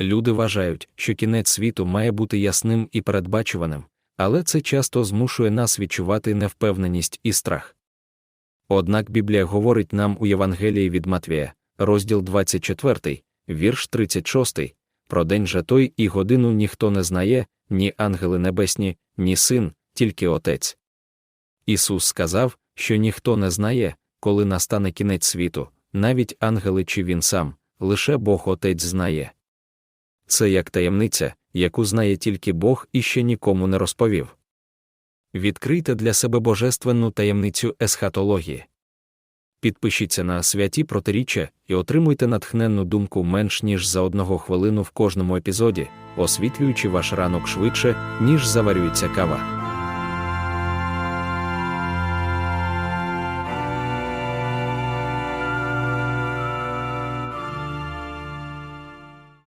Люди вважають, що кінець світу має бути ясним і передбачуваним, але це часто змушує нас відчувати невпевненість і страх. Однак Біблія говорить нам у Євангелії від Матвія, розділ 24, вірш 36, про день же той і годину ніхто не знає, ні ангели небесні, ні син, тільки Отець. Ісус сказав, що ніхто не знає, коли настане кінець світу, навіть ангели чи він сам, лише Бог Отець знає. Це як таємниця, яку знає тільки Бог і ще нікому не розповів. Відкрийте для себе божественну таємницю есхатології. Підпишіться на святі протиріччя і отримуйте натхненну думку менш ніж за одного хвилину в кожному епізоді, освітлюючи ваш ранок швидше, ніж заварюється кава.